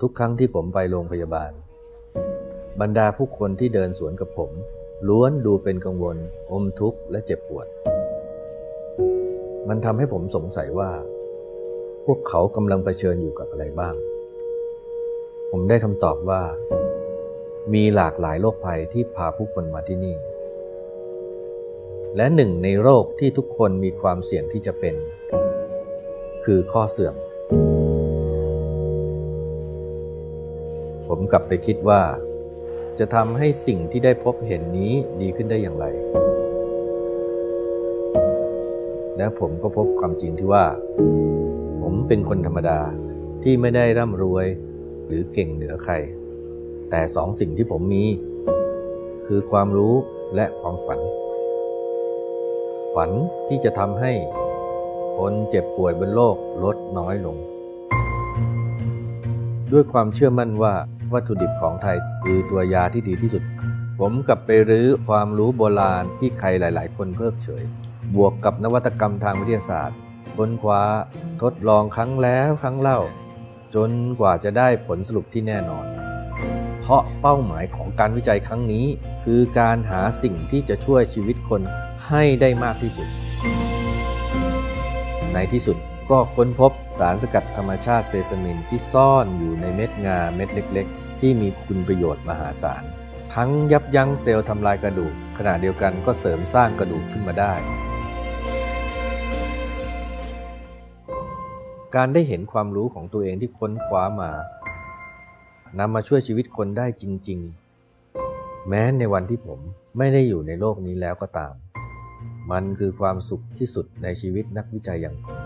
ทุกครั้งที่ผมไปโรงพยาบาล บรรดาผู้คนที่เดินสวนกับผม ล้วนดูเป็นกังวล อมทุกข์และเจ็บปวด มันทำให้ผมสงสัยว่า พวกเขากำลังเผชิญอยู่กับอะไรบ้าง ผมได้คำตอบว่า มีหลากหลายโรคภัยที่พาผู้คนมาที่นี่ และหนึ่งในโรคที่ทุกคนมีความเสี่ยงที่จะเป็น คือข้อเสื่อม ผมกลับไปคิดว่า จะทำให้สิ่งที่ได้พบเห็นนี้ดีขึ้นได้อย่างไร และผมก็พบความจริงที่ว่า ผมเป็นคนธรรมดาที่ไม่ได้ร่ำรวยหรือเก่งเหนือใคร แต่สองสิ่งที่ผมมี คือความรู้และความฝัน ฝันที่จะทำให้คนเจ็บป่วยบนโลกลดน้อยลง ด้วยความเชื่อมั่นว่า วัตถุดิบของไทยคือตัวยาที่ดีที่สุด ผมกลับไปรื้อความรู้โบราณที่ใครหลาย ๆ คนเพิกเฉย บวกกับนวัตกรรมทางวิทยาศาสตร์ ค้นคว้า ทดลองครั้งแล้วครั้งเล่า จนกว่าจะได้ผลสรุปที่แน่นอน เพราะเป้าหมายของการวิจัยครั้งนี้ คือการหาสิ่งที่จะช่วยชีวิตคนให้ได้มากที่สุด ในที่สุดก็ค้นพบสารสกัดธรรมชาติเซซามินที่ซ่อนอยู่ในเม็ดงาเม็ดเล็ก ๆ ที่มีคุณประโยชน์มหาศาล ทั้งยับยั้งเซลล์ทำลายกระดูก ขณะเดียวกันก็เสริมสร้างกระดูกขึ้นมาได้ การได้เห็นความรู้ของตัวเองที่ค้นคว้ามานำมาช่วยชีวิตคนได้จริง ๆ แม้ในวันที่ผมไม่ได้อยู่ในโลกนี้แล้วก็ตาม มันคือความสุขที่สุดในชีวิตนักวิจัยอย่างผม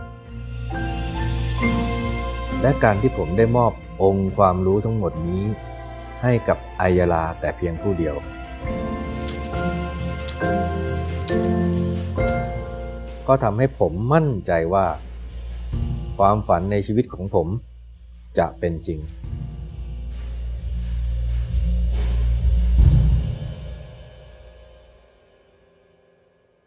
และการที่ผมได้มอบ องค์ความรู้ทั้งหมดนี้ ให้กับอายาลาแต่เพียงผู้เดียว ก็ทำให้ผมมั่นใจว่า ความฝันในชีวิตของผมจะเป็นจริง